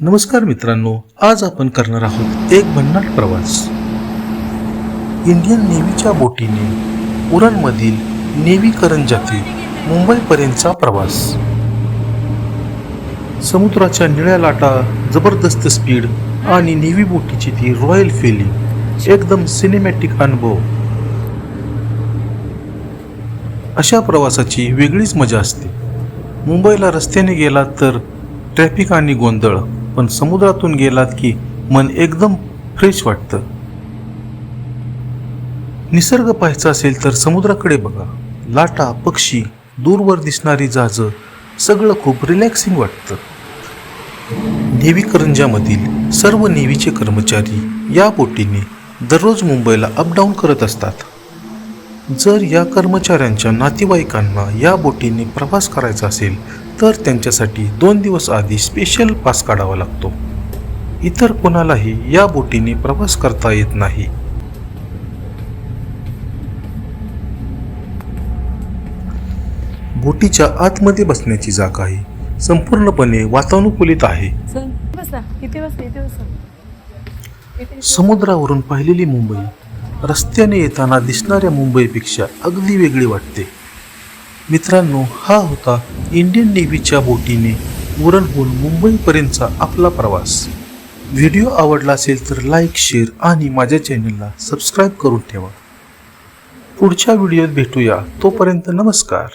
नमस्कार मित्रांनो आज आपण करणार आहोत एक भन्नाट प्रवास. इंडियन नेव्हीच्या बोटीने उरणमधील नेव्ही करंजाते मुंबईपर्यंतचा प्रवास. समुद्राच्या निळ्या लाटा जबरदस्त स्पीड आणि नेव्ही बोटीची ती रॉयल फिलिंग एकदम सिनेमॅटिक अनुभव. अशा प्रवासाची वेगळीच मजा असते. मुंबईला रस्त्याने गेलात तर ट्रॅफिक आणि गोंधळ पण समुद्रातून गेलात की मन एकदम फ्रेश वाटतं. निसर्ग पाहायचा असेल तर समुद्राकडे बघा. लाटा पक्षी दूरवर दिसणारी जहाजं सगळं खूप रिलॅक्सिंग वाटतं. नेव्ही करंजामधील सर्व नेव्हीचे कर्मचारी या बोटीने दररोज मुंबईला अपडाऊन करत असतात. जर या कर्मचाऱ्यांच्या नातेवाईकांना या बोटीने प्रवास करायचा असेल तर त्यांच्यासाठी दोन दिवस आधी स्पेशल पास काढावा लागतो. इतर कोणालाही या बोटीने प्रवास करता येत नाही. बोटीच्या आतमध्ये बसण्याची जागा ही संपूर्णपणे वातानुकूलित आहे. समुद्रावरून पाहिलेली मुंबई रस्त्याने येताना दिसणाऱ्या मुंबईपेक्षा अगदी वेगळी वाटते. मित्रांनो हा होता इंडियन नेव्हीच्या बोटीने उरणहून मुंबईपर्यंतचा आपला प्रवास. व्हिडिओ आवडला असेल तर लाईक शेअर आणि माझ्या चॅनलला सबस्क्राईब करून ठेवा. पुढच्या व्हिडिओत भेटूया. तोपर्यंत नमस्कार.